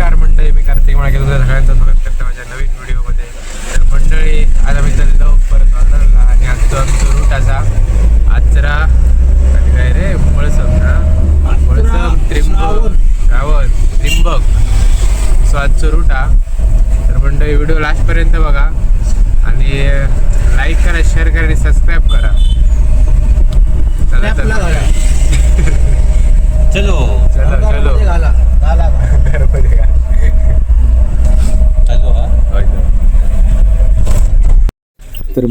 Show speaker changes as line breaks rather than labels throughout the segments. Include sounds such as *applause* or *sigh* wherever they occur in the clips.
नमस्कार मंडळी. मी कार्तिक माळके. तुमच्या सगळ्यांचं स्वागत करतो माझ्या नवीन व्हिडिओमध्ये. तर मंडळी आज आम्ही चाललो परत ऑर्डरला आणि आजचा आमचा रूट असा आचरा आणि काय रे? मळसम ना मळसम त्रिंबक रावत त्रिंबक. सो आजचा रूट हा. तर मंडळी व्हिडिओ लास्टपर्यंत बघा. आणि लाईक करा शेअर करा आणि सबस्क्राईब करा. चला *laughs* चला.
चलो.
चलो चलो घरामध्ये घाला.
चलो हा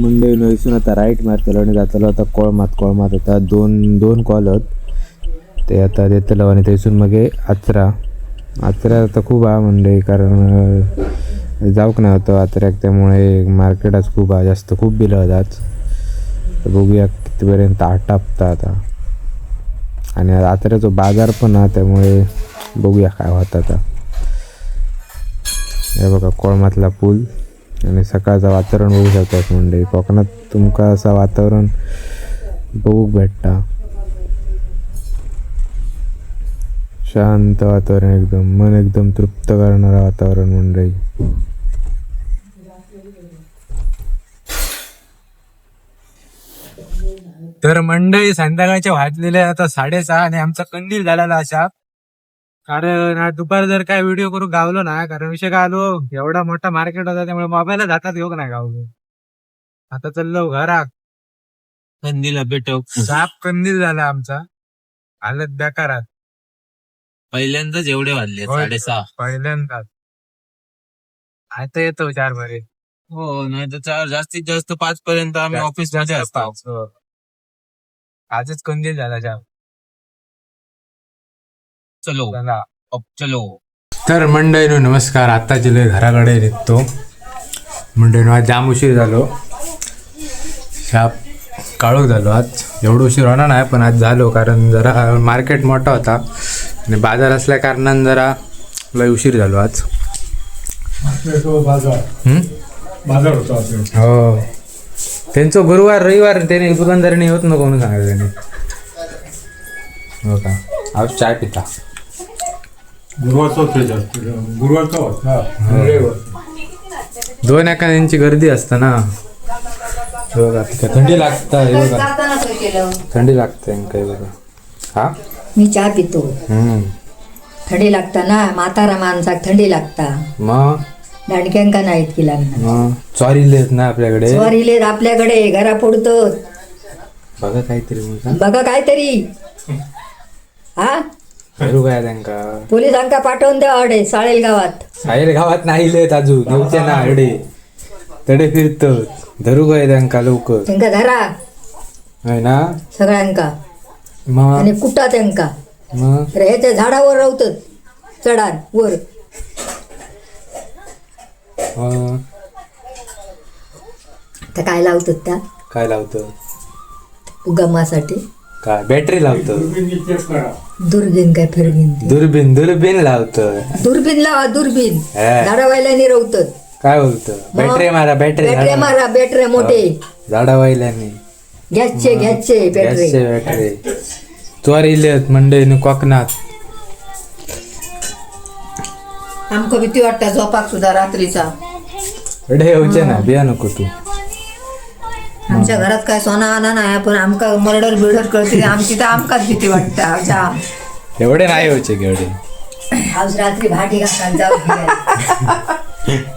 तर मंडळी नैसून आता राईट मारतलो आणि जातलो आता कोळमात कोळमात आता दोन दोन कॉल आहेत. ते आता देतलो आणि थंयसून मागीर आचरा आचरा आता खूप आहा म्हणजे कारण अं, जाऊक नाही होतं आचऱ्याक त्यामुळे मार्केट आज खूप आहे जास्त खूप बिलं होतात बघूया कितीपर्यंत आटापता आता. आणि आचऱ्याचा बाजार पण हा त्यामुळे बघूया काय होतं आता. हे बघा कोळमातला पूल. आणि सकाळचं वातावरण बघू शकतात म्हणजे कोकणात तुमका असं वातावरण बघूक भेटता. शांत वातावरण एकदम. मन एकदम तृप्त करणारं वातावरण म्हणजे
तर मंडळी संध्याकाळच्या वाजलेल्या आता साडेसहा आणि आमचा कंदील झालेला अशा कारण आज दुपार जर काय व्हिडिओ करून गावलो ना कारण विषय काय आलो एवढा मोठा मार्केट होता त्यामुळे मोबाईलच हातात घेऊ नाही गावलो. आता चाललो घरात.
कंदीला भेटव
साप कंदील झाला आमचा. हालत बेकारात.
पहिल्यांदाच एवढे वाजले
होय.
साडेसहा.
पहिल्यांदाच. आता येतो चार बरे
हो नाही तर चार जास्तीत जास्त पाच पर्यंत आम्ही ऑफिसमध्ये असतो.
आजच कंदील झाला जाम.
चलो.
चला.
अप चलो.
तर मंडळीनो नमस्कार. आता जिल्हे घराकडे निघतो. मंडळीनो आज जाम उशीर झालो. शाप काळोख झालो आज. एवढं उशीर होणार नाही पण आज झालो कारण जरा मार्केट मोठा होता. आणि बाजार असल्या कारणानं जरा लय उशीर झालो आज?
बाजार. होतो
हो. त्यांचं गुरुवार रविवार त्याने दुकानदाराने होत नको म्हणून सांगितलं त्याने. हो का? आज चाय पिता.
गुरुवारचा होतो जास्त. गुरुवारचा होता रविवार.
दोन एका त्यांची गर्दी असते ना. हे बघा थंडी लागता हे बघा.
जाताना सोय केलं.
थंडी लागते बघा. हा?
मी चहा पितो.
हम्म.
थंडी लागता ना म्हातारा माणसाक थंडी लागता.
मग?
दांडक्यांका नाहीत केला
मग? चॉरी लेत ना आपल्याकडे?
स्वारीले आपल्याकडे घरा फोडतो
बघा काहीतरी?
बघा काहीतरी. हा?
करू काय त्यांका?
पोलिसांका पाठवून द्या अडे साळेल गावात.
साहेर गावात नाही लेत अजून येऊचे ना अडे तडे फिरत धरू काय त्यांका लवकर?
त्यांका धरा.
है ना?
सगळ्यांका.
मग?
आणि कुटा त्यांका.
मग?
ह्याच्या झाडावर रावतात चढार वर. तर काय लावतात त्या?
काय लावतं
उगमासाठी.
काय? बॅटरी लावतं
दुर्बीन काय फिरबीन ती?
दुर्बीन दुर्बीन लावतं
दुर्बीन लावा दुर्बीन.
हा.
झाडावायला रवतात
काय बोलतं बॅटरी मारा बॅटरी
बॅटऱ्या मारा बॅटऱ्या मोठे.
झाडा वाहिल्याने
गॅसचे गॅसचे बॅटरी
गॅसचे बॅटरी चोरी लेत मंडईने कोकणात.
आमका भीती वाटता झोपाक सुद्धा रात्रीचा.
अडे येऊचे ना बिया नको तू.
आमच्या घरात काय सोना आणा नाही पण आमका मर्डर बिर्डर कळते आमची तर आमकाच भीती वाटता
एवढे नाही की एवढे.
आज रात्री भाटी घालतात जाऊ.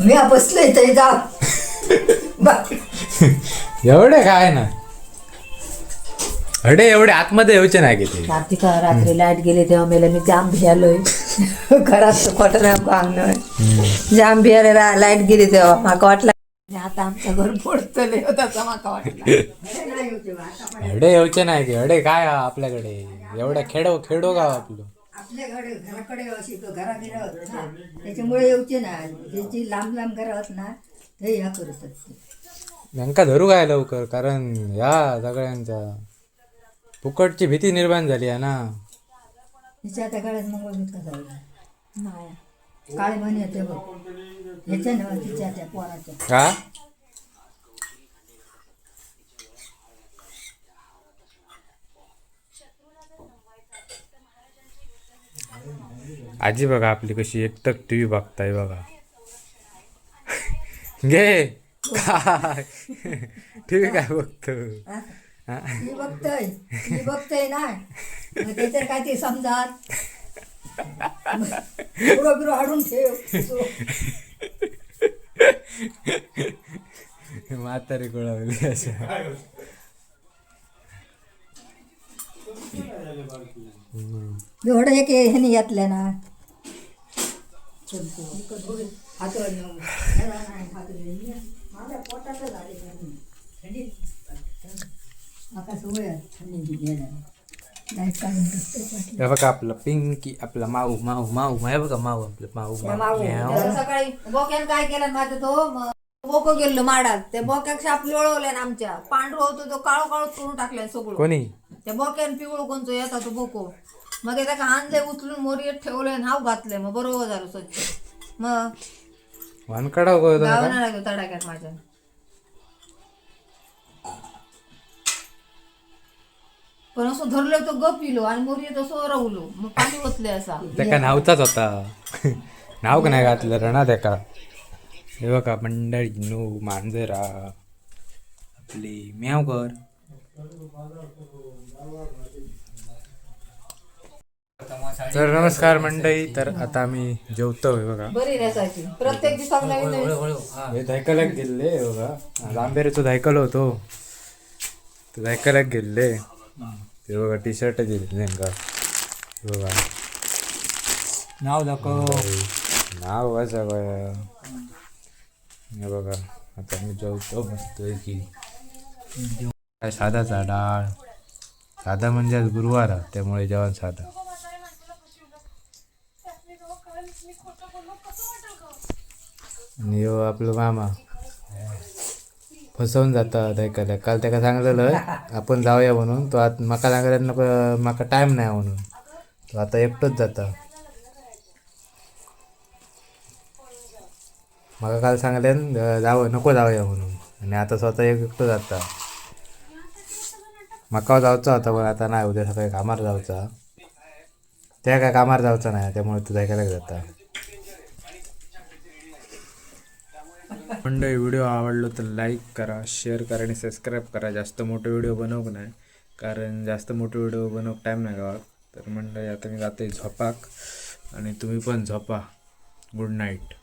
मी बसलोय ते जाऊ.
एवढे काय ना. अडे एवढे आतमध्ये येऊचे नाही किती.
रात्री का रात्री लाइट गेली तेव्हा मेला मी जाम भियालोय. घरात खोटं नाही अंगण जाम भियाले लाइट गेली तेव्हा. माका वाटलं आता आमचं घर फोडतले होता माका वाटलं.
एवढे येऊचे नाही की अडे काय हा आपल्याकडे? एवढ्या खेडो खेडो गाव आपलं.
आपल्या घरी घराकडे अशी घरा बिरा होत ना त्याच्यामुळे येऊचे ना ज्याची लांब लांब घरा होत ना ते ह्या करत असते
त्यांका धरू काय लवकर? कारण या सगळ्यांचा फुकटची भीती निर्माण झाली आहे ना.
तिच्या त्या काळात नाही. काळे म्हणे येते बघ. ना तिच्या त्या पोराच्या.
आजी बघा आपली कशी एकटक टी व्ही बघताय बघा. घे. काय? टी व्ही काय बघतो? हा?
मी बघतोय. मी बघतोय ना. मग त्याच्यात काय ते समजात. बिरो बिरो हाडून ठेव
म्हातारी अशा
एवढं एक ह्याने घेतलं ना. माझ्या पोटाचं झाले सवय आहे थंडीची घ्यायला.
हे बघा आपलं पिंकी आपला माऊ माऊ माऊ हे बघा माऊ आपलं माऊ.
त्याला सकाळी बोक्यानं काय केलं माझं तो? बोक गेलो माडात. त्या बोक्याक शाप लोळवले ना आमच्या. पांढरं होतो तो काळो काळो करून टाकलाय सगळं.
कोणी?
त्या बोक्यान पिवळं कोणचं येता तो बोको. मग ते त्याका आणले उचलून मोरीत ठेवलंय नाव घातलंय. मग बरोबर झालं स्वच्छ. मग
वानकडा
लागलो तडाक्यात माझ्या. पण असं धरलं तर गप पिलो आणि मोरी तसं रवलो मग पाणी ओतले असा.
त्याका नावचाच होता. नाव का नाही घातलं रे ना त्याका? हे बघा मंडळी नो मांजरा आपली म्याव कर. तर नमस्कार मंडळी तर आता आम्ही जेवतो हे बघा.
बरी रेसायची. प्रत्येक दिवसात नवीन नवीन
हे. धायकलाक गेले हे बघा. लांबेरेचो धायकल होतो. तो धायकलाक गेले ते बघा टी शर्ट दिले त्यांका हे बघा.
नाव दाखव.
नाव वाचा बया हे बघा आता मी जेवतो मस्त की. काय साधाचा डाळ साधा म्हणजे आज गुरुवार हा, त्यामुळे जेवण साधा. आणि आपलं मामा. फसवून जाता ऐकायला काल त्याका सांगलेलं आपण जाऊया म्हणून. तो आता म्हाका सांगलेलं नको म्हाका टायम नाही म्हणून. तो आता एकटोच जाता. मला काल सांगल्यान जाव नको जाऊया म्हणून. आणि आता स्वतः एक एकटो जाता. म्हाका जाऊचा होता पण आता नाही उद्या सकाळी कामार जाऊचा. त्या काय कामार जाऊचा नाही त्यामुळे तू जायला जाता. मंडळी व्हिडिओ आवडलो तर लाईक करा शेअर करा आणि सबस्क्राईब करा. जास्त मोठे व्हिडिओ बनवू नाही कारण जास्त मोठे व्हिडिओ बनवूक टाईम नाही गावात. तर मंडळी आता मी जाते झोपाक आणि तुम्ही पण झोपा. Good night.